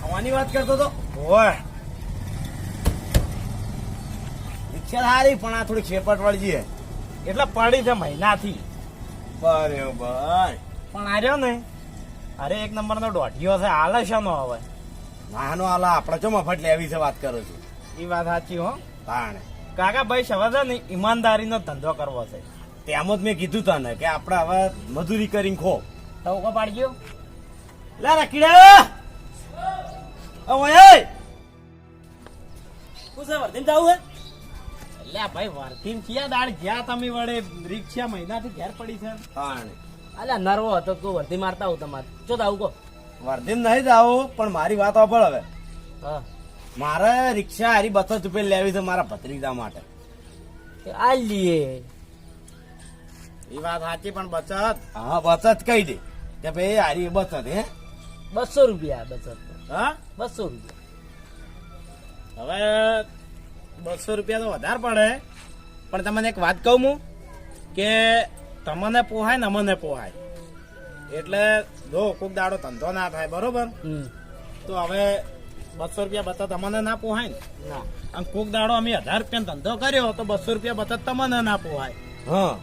ખાવાની વાત કરતો તો? ઓય. રિક્ષા સારી પણ આ થોડી ખેપટ વળજી એટલે પડી છે મહિનાથી. બરોબર પણ આ રહ્યો ને અરે એક નંબરનો દોઢિયો છે હાલે છે નો હવે. નાનો આલા આપણે ચો મફત લેવી છે વાત કરું છું. એ વાત સાચી હો. તાણે. કાકા ભાઈ સવારે છે ને ઈમાનદારીનો ધંધો કરવો છે. તેમ જ મેં કીધું તને કે આપણે હવે મજૂરી કરીને ખો. ટવકો પાડજો. લા રખીડા ઓય છે વર્ધીન જવું હે? એટલે ભાઈ વર્ધીન ક્યાં દાડ ગયા તમે વડે? રિક્ષા મહિનાથી ઘેર પડી છે. તાણે અલ્યા નરવો હતો તું વર્ધી મારતા આવું તમારે. ચો આવું કહો. વર્ધીન નહીં જાવું પણ મારી વાત સાંભળ હવે. હા. મારે રિક્ષા હારી બસો રૂપિયા લેવી છે મારા ભત્રીજા માટે. આ લીએ એ વાત સાચી પણ બચત? હા બચત કહી દે. કે ભાઈ હારી બચત હે? બસો રૂપિયા બચત. હા? બસો રૂપિયા. હવે બસો રૂપિયા તો વધારે પડે. પણ તમને એક વાત કહું હું કે તમને પોહાય ને અમને પોહાય. એટલે જો કોક દાડો ધંધો ના થાય બરોબર? તો હવે બસો રૂપિયા બચત અમને ના પોહાય ને? ના. અને કોક દાડો અમે હજાર રૂપિયા ધંધો કર્યો તો બસો રૂપિયા બચત તમને ના પોહાય.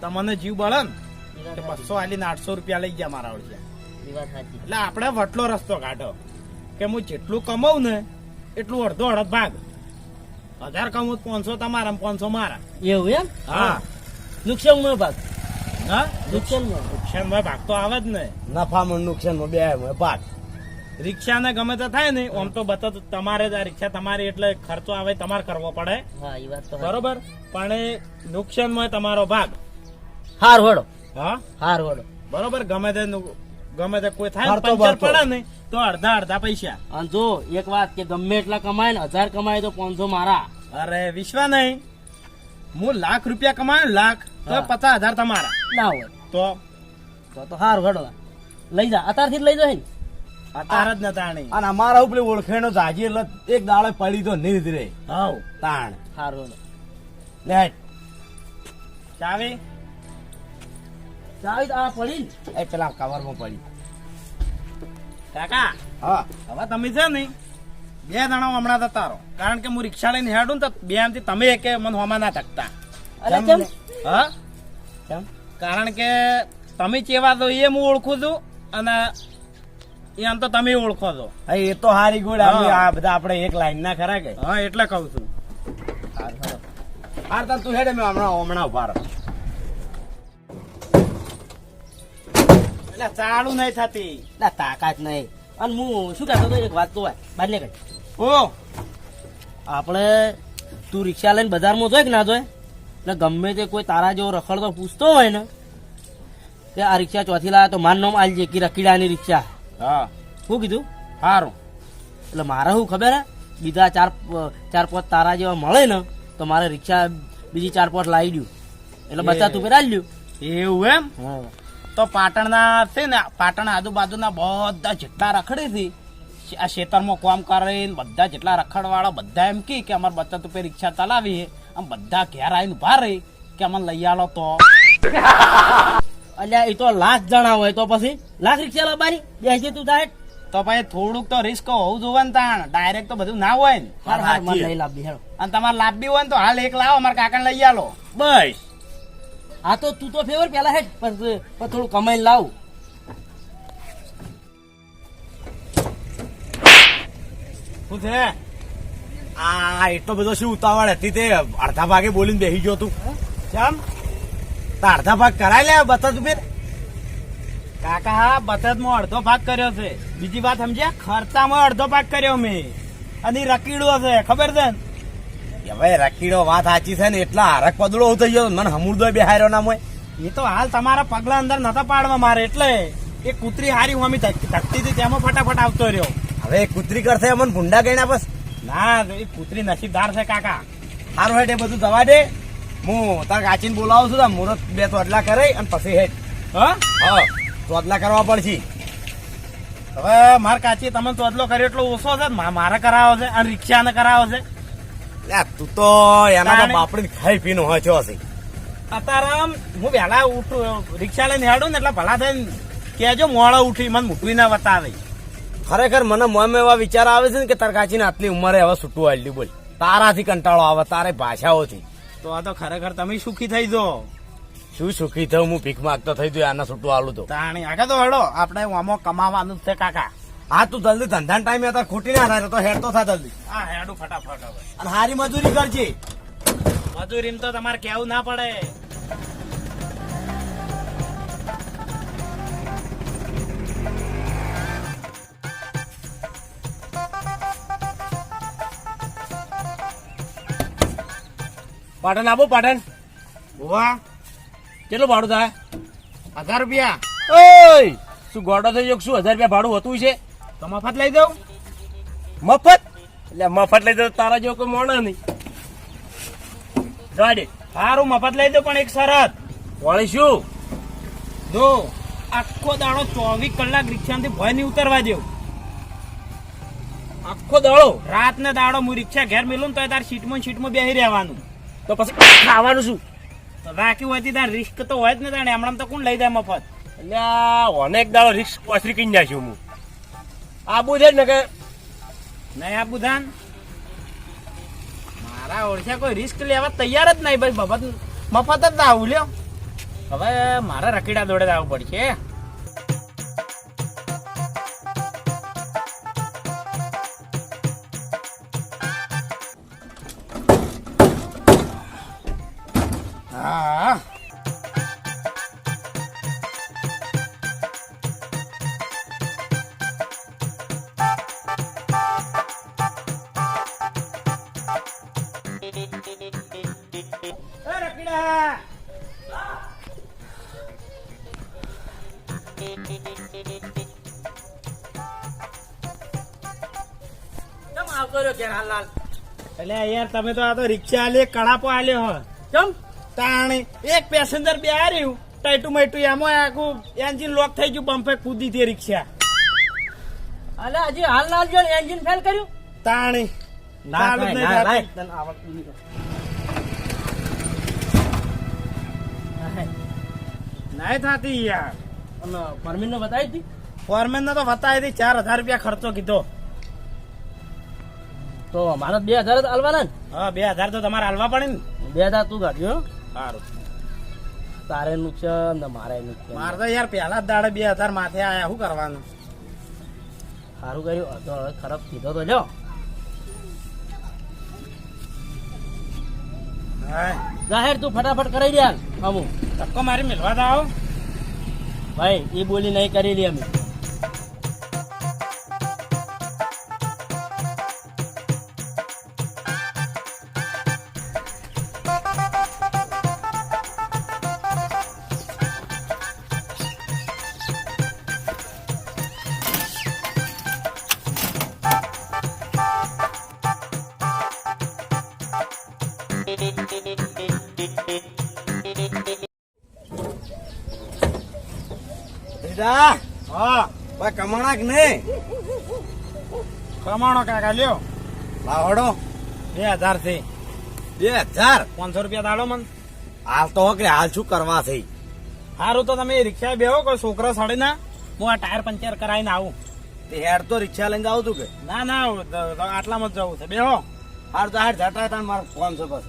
તમને જીવ બળે ને બસો આલી આઠસો રૂપિયા લઈ ગયા મારા ઓળખ્યા સાચી. એ વાત સાચી. એટલે આપણે વટલો રસ્તો કાઢો. કે હું જેટલું કમાઉં ને એટલું અડધો અડધ ભાગ. હજાર કમાઉં પાંચસો તમારા પાંચસો મારા. એવું એમ? હા. નુકસાન નો ભાગ. હા? નુકસાન નો નુકસાનમાં ભાગ તો આવે જ ને. નફામાં નુકસાનમાં બે ભાગ. રિક્ષા ને ગમે તે થાય ને આમ તો બચત તમારે જ આ રિક્ષા તમારી એટલે ખર્ચો આવે તમારે કરવો પડે. હા એ વાત બરોબર? પણ એ નુકસાનમાં તમારો ભાગ. હાર હોડો હા? હાર હોડો બરોબર? ગમે તે ગમે તે કોઈ થાય પંચર પડે ને તો અડધા અડધા પૈસા. અને જો એક વાત કે ગમે એટલા કમાય ને હજાર કમાય તો પાંચસો મારા. અરે વિશ્વા નહીં. હું લાખ રૂપિયા કમાય લાખ તો. પચાસ હજાર તમારા. ના હોય. તો? તો હાર હોડો લઈ જા. અત્યારથી જ લઈ જાય ને. અત્યારે જ નતા આણી. અને અમારા ઉપલે ઓળખેણો જાજી એટલે એક દાડે પડી તો નિર્ધ રે. હવ તાણ. હાર હોડો ચાવી? ચાવી આ પડી એ પેલા કવરમાં પડી. કાકા હા. હવે તમે છે ને બે જણા હમણાં તારો કારણ કે હું રિક્ષા લઈને હેડું ને તો બે આમથી તમે એકે મને હોમાં ના થકતા અરે કેમ? કેમ? હા? કેમ? કારણ કે તમે ચેવા તો એ હું ઓળખું છું અને એ આમ તો તમે ઓળખો છો. હા, એ તો હારી ગોળ હા. આ બધા આપણે એક લાઈન ના ખરા કે? હા એટલે કહું છું. હાર તાર તું હેડે મેં હમણાં હમણાં ઊભા રહો. એટલે ચાલુ નહીં થતી. ના તાકાત નહીં. અને હું શું કહેતો હતો એક વાત તો હોય બાર ને કઈ ઓ! આપણે તું રિક્ષા લઈને બજારમાં જોય કે ના જોય? એટલે ગમે તે કોઈ તારા જેવો રખડતો પૂછતો હોય ને કે આ રિક્ષા ચોથી લાવે તો માન નામ આલજે કે રકીડાની રિક્ષા. હા. શું કીધું? સારું એટલે મારે શું ખબર હે? બીજા ચાર ચાર પાંચ તારા જેવા મળે ને તો મારે રિક્ષા બીજી ચાર પાંચ લાવી દઉં એટલે. બચા તું પેલા લ્યું એવું એમ? તો પાટણના છે ને પાટણ આજુબાજુના બધા જેટલા રખડી છે આ ખેતરમાં કામ કરે ને બધા જેટલા રખડવાળા બધા એમ કે અમારે બચત ઉપર રિક્ષા ચલાવી આમ બધા ઘેર આવીને ઊભા રહી કે અમને લઈ આવો તો. અલ્યા એ તો લાખ જણા હોય તો પછી લાખ રિક્ષા લાવવાની? બેસી તું તાહેટ તો પછી થોડુંક તો રિસ્ક હોવું જોવાનું તાણ. ડાયરેક્ટ તો બધું ના હોય ને. હાર હાર મને લઈ લાવી હેડો. અને તમારે લાભ બી હોય ને તો હાલ એક લાવો અમારા કાકાને લઈ આલો. બસ. આ તો તું તો ફેવર પેલા હેડ પણ થોડું કમાઈ લાવ. શું છે? આ એટલો બધો શું ઉતાવળ હતી તે? અડધા ભાગે બોલીને બેસી ગયો તું. તો અડધા ભાગ કરાય લે બતા કાકા હા કાકા બચતમાં અડધો ભાગ કર્યો છે. બીજી વાત સમજ્યા? ખર્ચામાં અડધો ભાગ કર્યો મેં. અને રકીડો છે, ખબર છે ને? હવે રકીડો વાત સાચી છે ને, એટલા હરક પદડો થઈ ગયો મને હમુરદો બેહાર્યો ના મોય એ તો હાલ તમારા પગલા અંદર નતા પાડવા મારે, એટલે એ કૂતરી હારી હોમી ધક- ધકતી હતી તેમાં ફટાફટ આવતો રહ્યો. હવે કૂતરી કરશે, અમને ભૂંડા ગણ્યા બસ ના, એ કૂતરી નસીબદાર છે કાકા. સારું હેઠે બધું દવા દે. હું તાર કાચીને બોલાવું છું મુહૂર્ત બે તોડલા કરે અને પછી હેઠ હા? હા. તોડલા કરવા પડશે. હવે માર કાચી તમે તોડલો કર્યો એટલો ઓછો છે મારે કરાવો છે અને રિક્ષાને કરાવો છે. તું તો એના બાપડી ખાઈ પીનો હોય છો હશે. અત્યારે હું વહેલા ઉઠું રિક્ષા લઈને હેડું ને એટલે ભલા થઈને કેજો મોડો ઉઠી મને મૂકવી ના બતાવે. ખરેખર મને મમ એવા વિચાર આવે છે ને કે તાર કાચીને આટલી ઉંમરે હવે છૂટું આવેલી બોલ. તારાથી કંટાળો આવે તારે ભાષાઓથી. તો આ તો ખરેખર તમે સુખી થઈ જો શું સુખી થયું? હું ભીખ માંગતો થઈ ગયો આના છૂટું આલું તો. તાણી આગળ તો હેડો આપણે આમાં કમાવાનું છે કાકા. હા તું જલ્દી ધંધા ટાઈમે હતા ખોટી ના થાય તો હેડ તો થા જલ્દી. હા હેડું ફટાફટ હવે. અને હારી મજૂરી કરજે. મજૂરી તો તમારે કેવું ના પડે. પાટણ આપો પાટણ વાહ કેટલું ભાડું થાય? હજાર રૂપિયા. ઓય! શું ગોડો થઈ ગયો શું? હજાર રૂપિયા ભાડું હતું છે? તો મફત લઈ દઉં? મફત? એટલે મફત લઈ દો તારા જેવો કોઈ મોણો નહીં. ગાડી સારું મફત લઈ દઉં પણ એક શરત. વળી શું? જો આખો દાડો ચોવીસ કલાક રિક્ષામાંથી ભય નહીં ઉતરવા દેવું આખો દાડો? રાત ને દાડો હું રિક્ષા ઘેર મેલું તો તાર સીટમાં સીટમાં બેસી રહેવાનું. તો પછી ખાવાનું શું? તો રાખ્યું હોય તાર રિસ્ક તો હોય જ ને તાણે. હમણાં તો કોણ લઈ જાય મફત? એટલે આ અનેક દાડો રિસ્ક પાછરી કઈ જાય છું હું. આબુ છે ને કે નહીં આબુ ધાન મારા ઓળખ્યા કોઈ રિસ્ક લેવા તૈયાર જ નહીં ભાઈ. મફત મફત જ આવું લ્યો. હવે મારે રકીડા દોડે જ આવવું પડશે. રકીડા એટલે યાર તમે તો આ તો રિક્ષા આલી કડાપો આલ્યો હો. કેમ? તાણી એક પેસેન્જર બે આ રહ્યું. ટાઈટુ માઈટુ એમાં આખું એન્જિન લોક થઈ ગયું બમ્પે કૂદી રિક્ષા. અલે હજી હાલ ના એન્જિન ફેલ કર્યું? તાણી ના જ ના. લાય. તને આવડતું નહીં. નહીં થતી યાર. અને પરમીન નો બતાવી હતી? ફોરમેન નો તો બતાવી હતી ચાર હજાર રૂપિયા ખર્ચો કીધો. તો મારા બે હજાર જ ને? હા બે હજાર તો તમારે હાલવા પડે ને. બે હજાર તું કાઢ્યો. સારું. તારે નુકસાન ને મારે નુકસાન. મારે તો યાર પહેલા જ દાડે બે હજાર માથે આયા શું કરવાનું? સારું કર્યું. તો હવે ખરાબ કીધો તો લ્યો. જાહેર તું ફટાફટ કરાઈ દે હાલ. અમુ ધક્કો મારી મિલવા આવો ભાઈ એ બોલી નહીં કરી લે અમે. કમાણો કાકા લ્યો. લાવડો બે હજારથી બે હજાર? પાંચસો રૂપિયા દાડો મન. હાલ તો કે હાલ શું કરવા થઈ સારું તો તમે રિક્ષા બેહો કોઈ છોકરો સડે ના. હું આ ટાયર પંચર કરાવીને આવું. તે હેડ તો રિક્ષા લઈને જાવ તું કે? ના ના આટલામાં જ જવું છે. બેહો. હાર તો હાર જતા હતા મારો ફોન છે બસ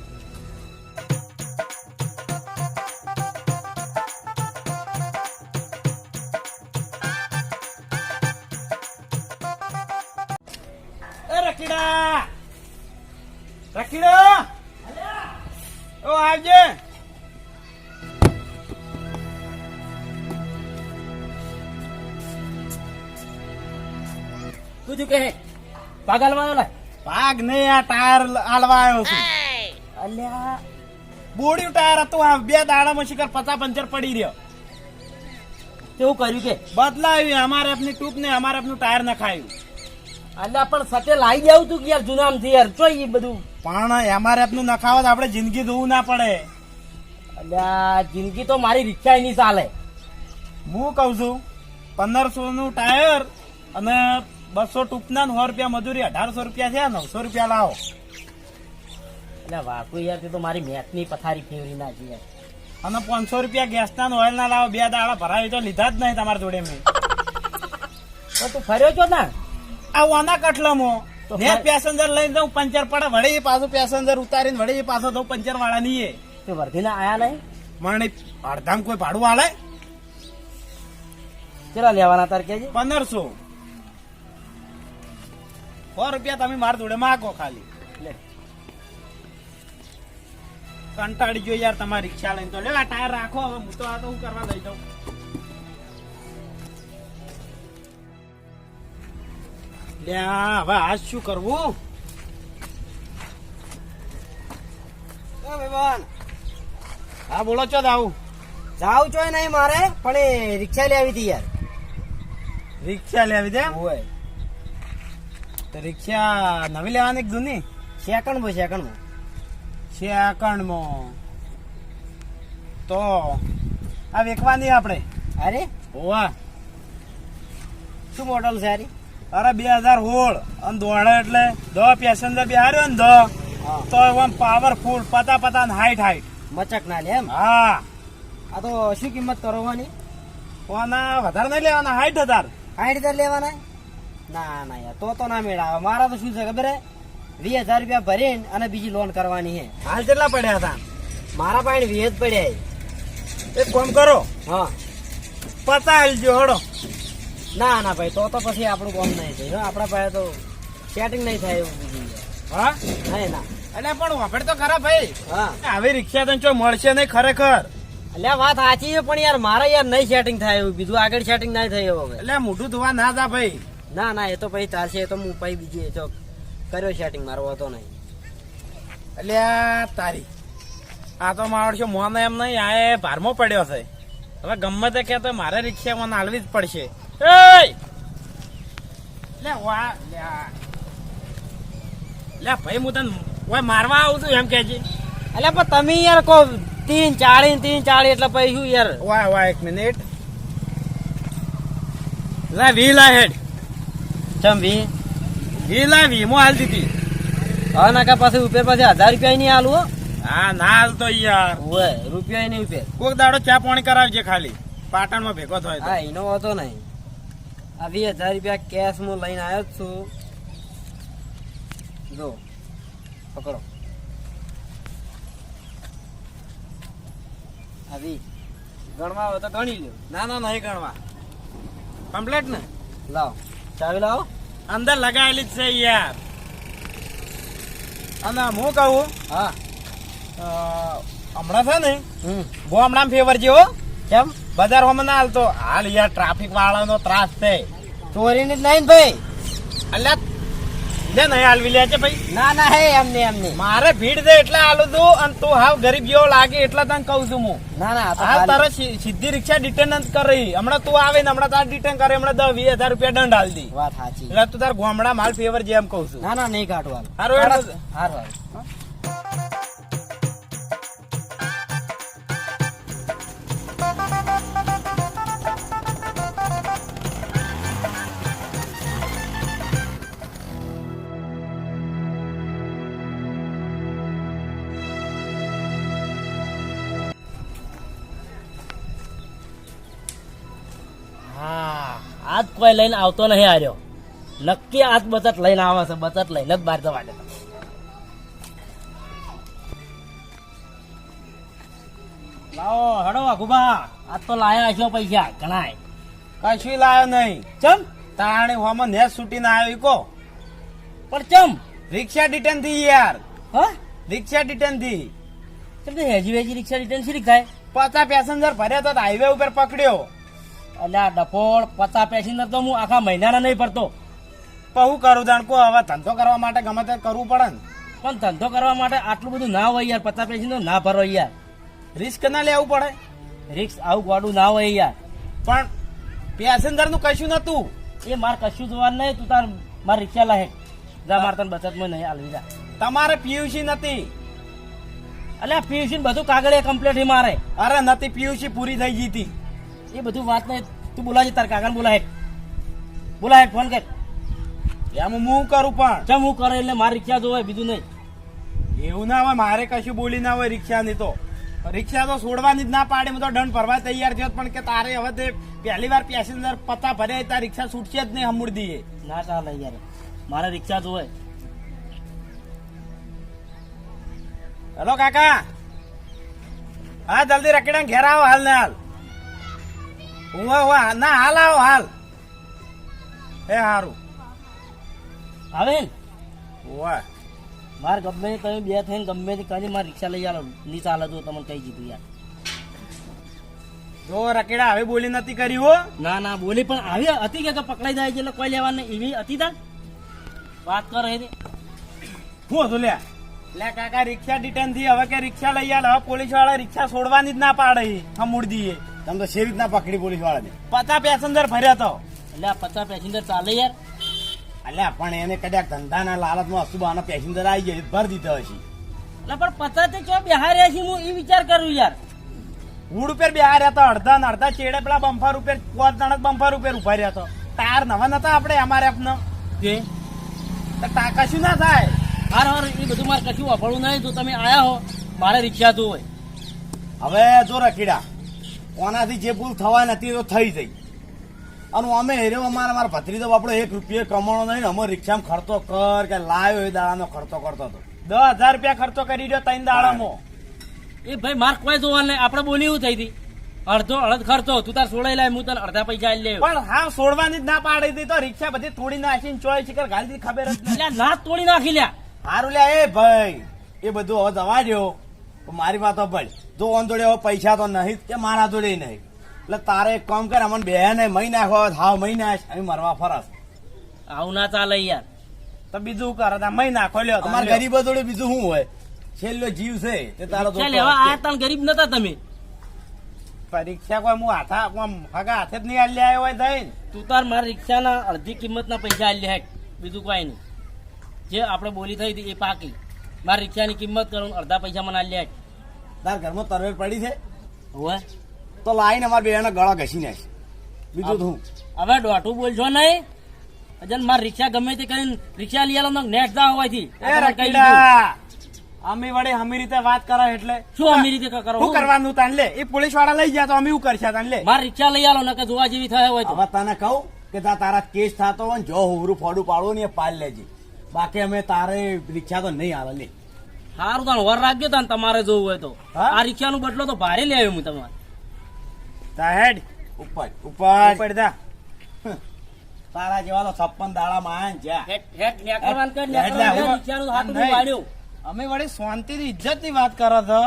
આવજે. તું શું કહે? પાગલમાં પાગ ભાગ નહીં આ ટાયર આવ્યો છું. અલ્યા. બોડ્યું ટાયર હતું આ બે દાડામાં શિખર પચા પંચર પડી રહ્યો. કેવું કર્યું કે? બદલાવ્યું અમારે આપની ટૂપ ને અમારે આપનું ટાયર નખાયું. અલ્યા પણ સતે લાવી જાવ તું કે યાર જુનામથી યાર. ચોઈ એ બધું પણ એમઆરએફનું નખાવત આપણે જિંદગી જોવું ના પડે. અલ્યા જિંદગી તો મારી રિક્ષા નહીં ચાલે. હું કઉ છું પંદરસો નું ટાયર અને બસો ટૂંકના સો રૂપિયા મજૂરી અઢારસો રૂપિયા છે નવસો રૂપિયા લાવો. એટલે વાકુ યાર તે તો મારી મેચની પથારી ફેરવી ના યાર. અને પાંચસો રૂપિયા ગેસના ઓઇલ ના લાવો બે દાડા ભરાવી તો લીધા જ નહીં તમારા જોડે મેં. તો તું ફર્યો છો ને? આ વાના કટલામો. ને પેસેન્જર લઈને જાઉં પંચર પડે વળી પાછું પેસેન્જર ઉતારીને વળી પાછો તો પંચર વાળા નહીં તે વર્ધીના આયા નહીં? મને અડધામ કોઈ ભાડું આલે? કેટલા લેવાના તાર કેજી પંદરસો. સો રૂપિયા તમે મારા જોડે માગો ખાલી. લે. કંટાળી ગયો યાર તમારી રિક્ષા લઈને તો. લે આ ટાયર રાખો હવે હું તો આ તો હું કરવા લઈ જાઉં લે આ હવે આજ શું કરવું? હા બોલો છો આવું જાવ છો નહીં મારે પણ રિક્ષા લેવી હતી યાર. રિક્ષા લેવી દે હોય. તો રિક્ષા નવી લેવાની કે જૂની? સેકન્ડમાં સેકન્ડમાં સેકન્ડમાં તો આ વેકવાની આપણે? અરે? હોવા. શું મોડલ છે યારી અરે બે હજાર હોળ અને દોડે એટલે દો પેસેન્જર બિહાર્યો ને દો. તો એમ પાવરફુલ પતા પતા ને હાઈટ હાઈટ મચક ના લે એમ? હા. આ તો શું કિંમત કરવાની કોના વધારે નહીં લેવાના હાઈટ હજાર હાઈટ હજાર લેવાના? ના ના યાર તો તો ના મેળાવે. મારા તો શું છે ખબર હે? વીસ હજાર રૂપિયા ભરીને અને બીજી લોન કરવાની છે. હાલ કેટલા પડ્યા હતા? મારા પાસે વીસ પડ્યા. એક કામ કરો. હા. પતા હાલજો હડો. ના ના ભાઈ તો તો પછી આપણું કામ નહીં થાય. આપણા પાસે તો સેટિંગ નહીં થાય એવું બીજું હા? નહીં ના. એટલે પણ વાપર તો ખરા ભાઈ. હા. આવી રિક્ષા તો ચો મળશે નહીં ખરેખર? એટલે વાત સાચી છે પણ યાર મારે યાર નહીં સેટિંગ થાય એવું. બીજું આગળ સેટિંગ નહીં થાય હવે. એટલે મોઢું ધોવા ના જા ભાઈ. ના ના એ તો પછી ચાલશે એ તો હું પછી બીજી એ તો કર્યો સેટિંગ મારો હતો નહીં. એટલે તારી. આ તો મારો મોન એમ નહીં આ ભારમો પડ્યો છે. હવે ગમે તે કે તો મારે રિક્ષા મને હાલવી જ પડશે. એય! લે વા લે. લે ભાઈ હું તને ઓય મારવા આવું છું એમ કે છે. એટલે પણ તમે યાર કહો તીન ચાળી તીન ચાળી એટલે પછી શું યાર. વાહ વાય એક મિનિટ લે વી લા હેડ. ચમ વી. વી લા વી મો હાલ દીધી નાકા પાસે ઉપર પાસે હજાર રૂપિયા નહીં આલું હા. ના હાલ તો યાર. ઓય રૂપિયા નહીં ઉપર કોક દાડો ચા પાણી કરાવજે ખાલી. પાટણમાં ભેગો થાય હા એનો હતો નહીં. આ વીસ હજાર રૂપિયા કેશ હું લઈને આવ્યો જ છું. જો પકડો. આવી. ગણવા હોય તો ગણી લ્યો. ના ના નહીં ગણવા. કમ્પ્લેટ ને? લાવો. ચાવી લાવો. અંદર લગાવેલી જ છે યાર. અને હું કહું? હા. હમણાં છે ને? બહુ હમણાં ફેવર જેવો. કેમ? બજાર હોમાં ના હાલતો. હાલ યાર ટ્રાફિક વાળાનો ત્રાસ છે. ચોરીની જ નહીં ભાઈ. એટલે લે નહીં હાલવી લે છે ભાઈ. ના ના હે એમને એમને. મારે ભીડ છે એટલે હાલું તું અને તું હાવ ગરીબ જેવો લાગે એટલે તને કહું છું હું. ના ના હાલ તારે સીધી રિક્ષા ડિટેન જ કરી. હમણાં તું આવે ને હમણાં તારે ડિટેન કરે. હમણાં દસ વીસ હજાર રૂપિયા દંડ હાલ દી. વાત સાચી. એટલે તું તાર ગોમડા માલ ફેવર જેમ કહું છું. ના ના નહીં હેડ હારું હારું. કોઈ લઈને આવતો નહીં આર્યો નક્કી આજ બચત લઈને આવે છે બચત લઈને જ બહાર જવા દેતા લાવો હડો વાઘુબા આજ તો લાયા છો પૈસા ઘણાય કશું લાયો નહીં. ચમ? તાણે હોમાં નેસ છૂટીને આવ્યો ઈકો. પણ ચમ? રિક્ષા ડિટેનથી યાર. હા? રિક્ષા ડિટેનથી ચમ તે હેજી વેજી રિક્ષા ડિટેન શી થાય પચાસ પેસેન્જર ભર્યા તો હાઈવે ઉપર પકડ્યો. એટલે આ ડફોળ પચાસ પેસેન્જર તો હું આખા મહિનાના નહીં પડતો હું કરું જાણકો હવે ધંધો કરવા માટે ગમે તે કરવું પડે ને. પણ ધંધો કરવા માટે આટલું બધું ના હોય યાર પચાસ પેસેન્જર ના ભરો યાર. રિસ્ક ના લેવું પડે. રિક્સ આવું ગોડું ના હોય યાર. પણ પેસેન્જરનું કશું નતું એ માર કશું જોવાનું નહીં તું તાર માર રિક્ષા લાહે જા માર તને બચતમાં નહીં હાલવી જા. તમારે પીયુસી નથી. અલ્યા પીયુસી બધું કાગળે કમ્પ્લીટ મારે. અરે નથી પીયુસી પૂરી થઈ ગઈ હતી. એ બધું વાત નહીં. તું બોલાજે તાર કાગળ બોલાય બોલાય ફોન કર. એમ હું કરું પણ? ચમ હું કરે એટલે મારી રિક્ષા જોવાય બીજું નહીં. એવું ના હોય મારે કશું બોલી ના હોય રિક્ષા ની તો. રિક્ષા તો છોડવાની જ ના પાડે હું તો દંડ ભરવા તૈયાર થયો પણ કે તારે હવે તે પહેલી વાર પેસેન્જર પતા ભરે તાર રિક્ષા છૂટશે જ નહીં હમુડ દીએ. ના ચાલે યાર. મારે રિક્ષા જોવે હેલો કાકા. હા જલ્દી રકડા ઘેર આવો હાલ ને હાલ. ના હાલ આવો હાલ. એ હારું. આવે ને મારે ગમે તમે બે થઈને ગમે તે કરી મારે રિક્ષા લઈ આવો ની ચાલે તો તમને કહી દીધું યાર. જો રકેડા હવે બોલી નથી કરી હો. ના ના બોલી પણ આવી હતી કે પકડાઈ જાય છે એટલે કોઈ લેવાની એવી હતી તાર? વાત કરે છે હું હતું લે. લે કાકા રિક્ષા ડિટેનથી હવે કે રિક્ષા લઈ આલ. હવે પોલીસવાળા રિક્ષા છોડવાની જ ના પાડે. હમુડ દીએ તમે તો શેરી રીતના પકડી પોલીસ વાળાને પચાસ પેસેન્જર ફર્યા તો. એટલે આ પચાસ પેસેન્જર ચાલે યાર. એટલે પણ એને કદાચ ધંધાના લાલચમાં અસુબાના પેસેન્જર આવી જાય ભર દીધો હશે. એટલે પણ પચાસ તે ચો બિહાર્યા છે હું એ વિચાર કરું યાર. હુડ ઉપર બિહાર્યા રહ્યા તો અડધા ને અડધા ચેડે પેલા બંફાર ઉપર પાંચ જણા બંફાર ઉપર ઊભા રહ્યા તો. ટાયર નવા નતા આપણે અમારે આપનો? જે? તા કશું ના થાય. હાર હાર એ બધું મારે કશું વાપરવું નહીં તો તમે આયા હો મારે રિક્ષા તું હોય. હવે જો રખીડા કોનાથી જે ભૂલ થવા નથી તો થઈ જઈ અને અમે હેર્યો અમારા મારા ભત્રીજો આપણો એક રૂપિયો કમાણો નહીં ને અમે રિક્ષામાં ખર્ચો કર કે લાવ્યો એ દાડાનો ખર્ચો કરતો હતો. દસ હજાર રૂપિયા ખર્ચો કરી દો ત્રણ દાડામાં. એ ભાઈ માર્ક કોઈ જોવા નહીં. આપણે બોલી એવું થઈ હતી. અડધો અડધ ખર્ચો. તું તાર સોડાઈ લાય હું તને અડધા પૈસા લે પણ હા સોડવાની જ ના પાડી હતી તો રિક્ષા બધી તોડી નાખીને ચોય શિખર ગાલી ખબર જ ના તોડી નાખી લ્યા. હારું લ્યા એ ભાઈ એ બધું હવે દવા દ્યો. તો મારી વાતો પડ જો ઓન જોડે હવે પૈસા તો નહીં કે મારા જોડે નહીં. એટલે તારે એક કામ કર અમને બે ને મહી નાખો હાવ મહી નાખ અમે મરવા ફરસ. આવું ના ચાલે યાર. તો બીજું કરે તા મહી નાખો લ્યો અમારા ગરીબો જોડે બીજું શું હોય? છેલ્લો જીવ છે તે તારો ચાલ હવે આ તણ ગરીબ નતા તમે. પરીક્ષા કોઈ હું હાથા હગા હાથે જ નહીં આલી આવ્યો હોય થઈને તું તાર મારા રિક્ષાના અડધી કિંમતના પૈસા આલી હેક. બીજું કોઈ નહીં. જે આપણે બોલી થઈ હતી એ પાકી. મારા રિક્ષાની કિંમત કરું અડધા પૈસા મને આલ્યા તાર ઘરમાં તરવેર પડી છે? હોય તો લાઈને અમારા બેના ગળા ઘસી નાખ. બીજું તો હું? હવે દોઢું બોલજો નહીં. અજન માર રિક્ષા ગમે તે કરીને રિક્ષા લઈ આલો નેટ દા હોવાથી. અમે વડે હમી રીતે વાત કરો એટલે. શું અમી રીતે કરો? શું કરવાનું તાન લે. એ પોલીસવાળા લઈ ગયા તો અમે શું કરશે તાન લે. માર રિક્ષા લઈ આલો નકર જોવા જેવી થાય હોય તો. હવે તને કહું કે તારા કેસ થતો હોય જો હુરું ફોડું પાડવું ને પાડ લેજે. બાકી અમે તારે રિક્ષા તો નહીં આવે લે. સારું તાણ વર રાખજો તને તમારે જોવું હોય તો? આ રિક્ષાનો બદલો તો ભારે લઈ આવ્યો હું તમારે. તા હેડ. ઉપર ઉપર. ઉપર દા તારા જેવા તો છપ્પન દાડા માં જ્યાં. હેઠ હેઠ નેકરવાન કર નેકરવાન રિક્ષાનું હાથું નહીં. વાળ્યું અમે વળી શાંતિ ની ઇજ્જતની વાત કરો છો.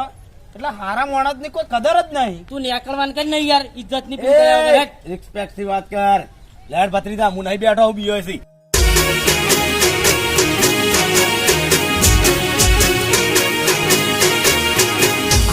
એટલે હારા માણસની કોઈ કદર જ નહીં. તું નેકરવાન કર નહીં યાર ઇજ્જતની રિસ્પેક્ટથી વાત કર. લેડ ભત્રીજા હું નહીં બેઠો હું બીયો